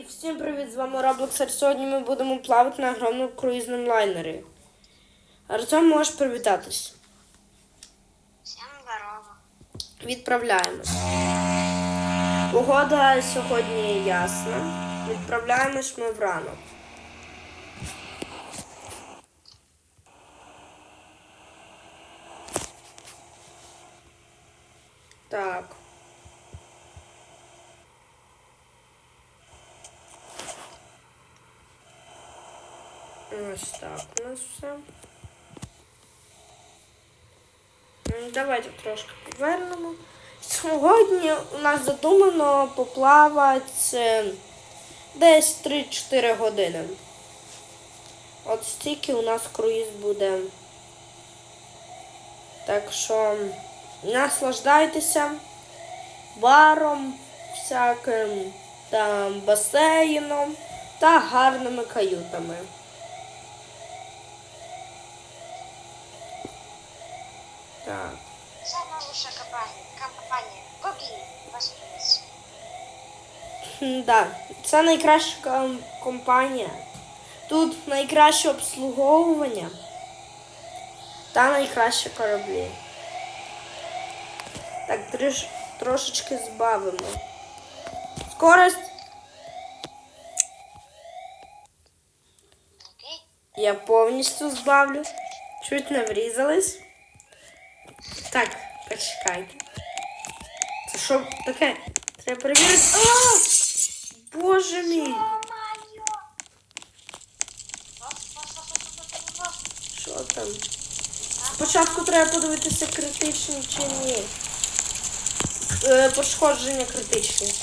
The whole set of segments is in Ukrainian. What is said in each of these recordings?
І всім привіт, з вами Роблоксер. Сьогодні ми будемо плавати на огромному круїзному лайнері. Артем, можеш привітатись. Всем здорово. Відправляємось. Погода сьогодні ясна. Відправляємось ми вранок. Так. Ось так у нас все. Давайте трошки повернемо. Сьогодні у нас задумано поплавати е, десь 3-4 години. От стільки у нас круїз буде. Так що наслаждайтеся баром, всяким там басейном та гарними каютами. Так. Самая лучшая компания. Компания. Гоблин. Вас привет. Да, це найкраща ком- компанія. Тут найкраще обслуговування та найкращі кораблі. Так, триш, трошечки збавимо. Скорость я повністю збавлю. Чуть не врізались. Так, почекайте. Це що таке? Треба перевірити. А! Боже мій! Що там? Спочатку треба подивитися, критичні чи ні. Е, пошкодження критичні.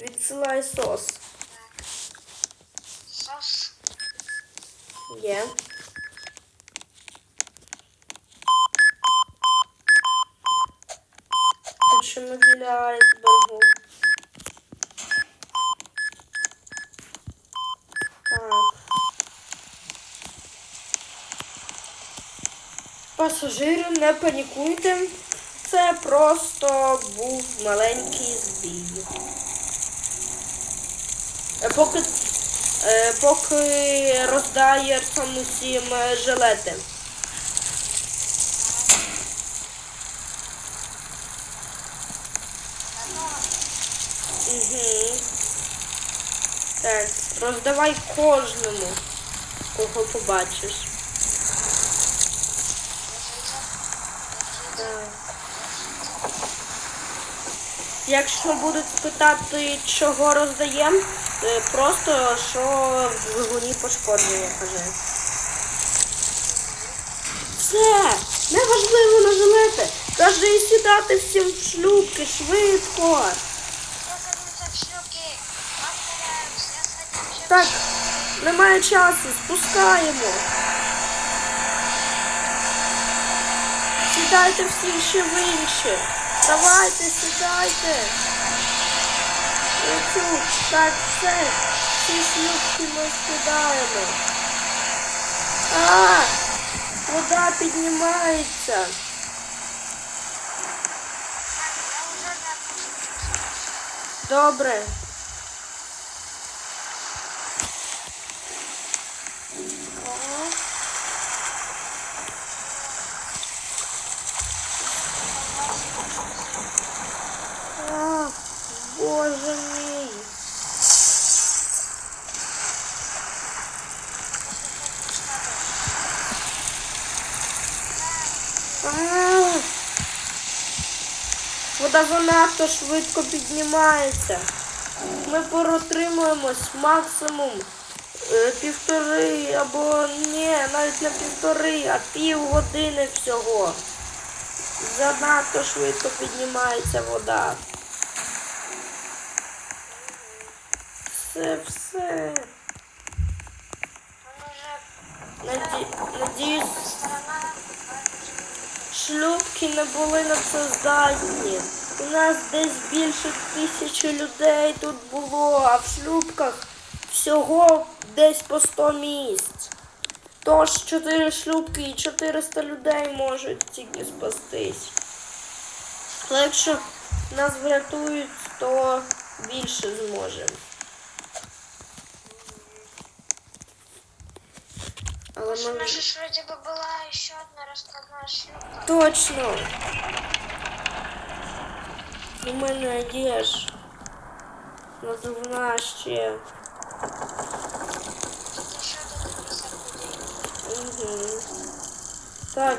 Відсилай Сос. Є. Почему біля айсбергу? Так. Пасажири, не панікуйте. Це просто був маленький збій. Е, Поки, поки роздає там усім е, жилети. Так, роздавай кожному, кого побачиш. Так. Якщо будуть питати, чого роздаємо, е, просто що в двигуні пошкодження каже. Все, неважливо нажимати. Каже, сідати всім в шлюпки швидко. В Так, немає часу, спускаємо. Сідайте всі ще вище. Давайте, сідайте. Оцю, так, все. Всі шлюпки ми скидаємо. А, вода піднімається. Добре. О. А, Боже мій. А. Вода занадто швидко піднімається. Ми протримуємось максимум е, півтори або ні, навіть не півтори, а пів години всього. Занадто швидко піднімається вода. Це все. Наді... Надіюсь, шлюпки не були на це здатні. У нас десь більше тисячі людей тут було, а в шлюпках всього десь по 100 місць. Тож 4 шлюпки і 400 людей можуть тільки спастись. Але якщо нас врятують, то більше зможемо. Але У нас же ж вроде бы была еще одна раскладная шлюпка. Точно. У мене є ж надувна ще. Угу. Так,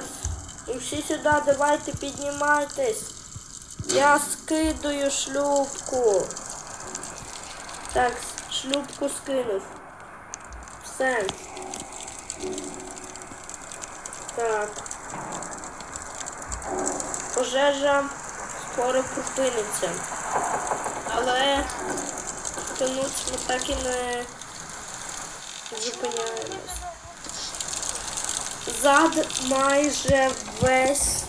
всі сюди давайте піднімайтесь. Я скидаю шлюпку. Так, шлюпку скинув. Все. Так. Пожежа скоро припиниться. Але тонуть ми так і не зупиняємось. Зад майже весь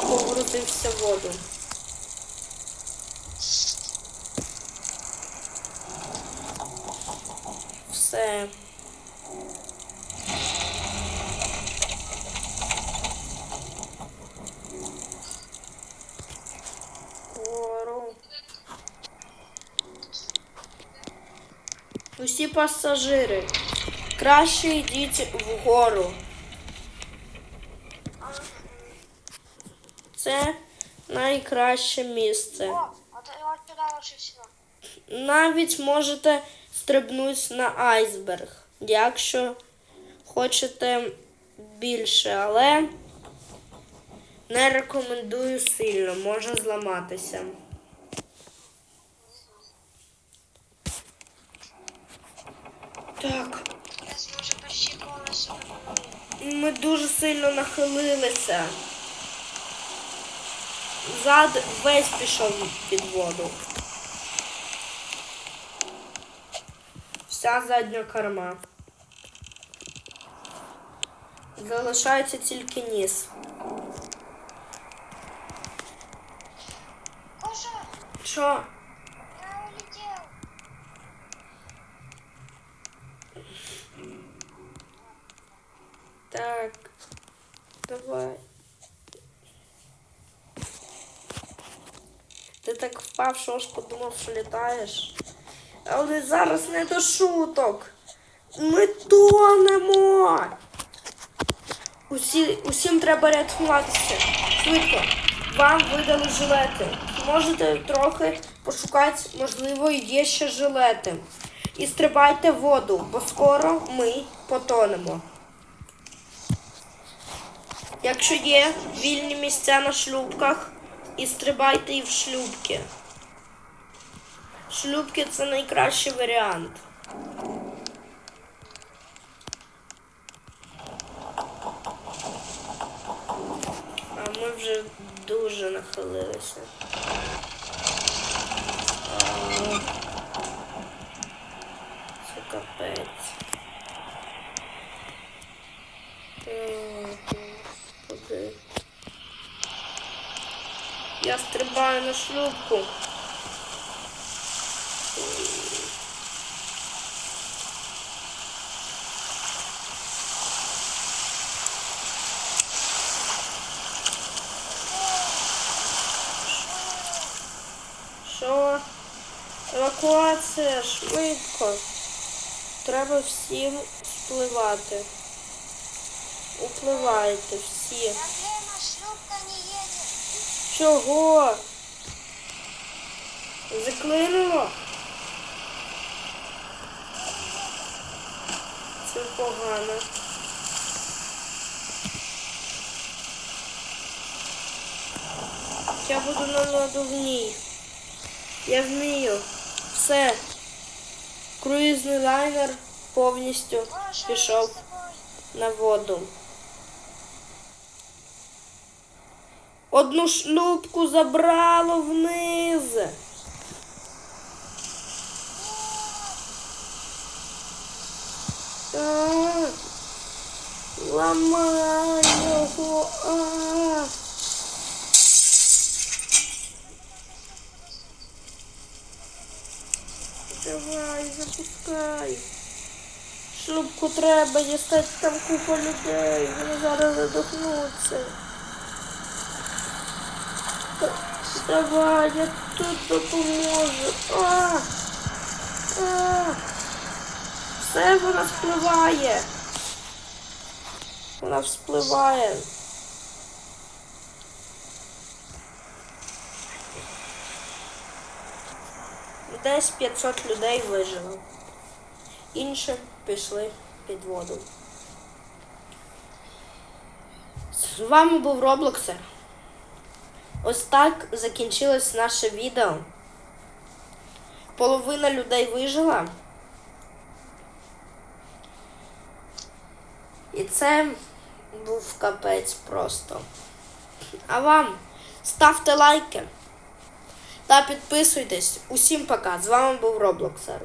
погрузився в воду. Все. Вгору. Усі пасажири. Краще йдіть вгору. Це найкраще місце. Навіть можете стрибнути на айсберг, якщо хочете більше, але не рекомендую сильно, може зламатися. Так, ми дуже сильно нахилилися. Зад весь пішов під воду. Вся задня корма. Залишається тільки ніс. Що? я улетел. Так. Давай. Ти так впав, що ж подумав, що літаєш. Але зараз не до шуток. Ми тонемо. Усі, усім треба рятуватися. Швидко. Вам видали жилети. Можете трохи пошукати, можливо, є ще жилети. І стрибайте в воду, бо скоро ми потонемо. Якщо є вільні місця на шлюбках, і стрибайте і в шлюбки. Шлюбки це найкращий варіант. А ми вже дуже нахилилися. А, Це капець. О, Господи. Я стрибаю на шлюпку. Що? Евакуація, швидко. Треба всім спливати. Upливайте всі. Проблема, шлюпка не едет. Чого? Заклинило? Це погано. Я буду на надувній. Я вмію. Все. Круїзний лайнер повністю пішов на воду. Одну шлюпку забрало вниз. Ламай його. А. Давай, запускай. Шлюпку треба дістати там купа людей. Вони зараз задохнуться. Давай, я тут допоможу. А, а. Все, вона впливає. Вона вспливає. Десь 500 людей вижило. Інші пішли під воду. З вами був Роблоксер. Ось так закінчилось наше відео. Половина людей вижила. І це був капець просто. А вам ставте лайки та підписуйтесь. Усім пока. З вами був Роблоксер.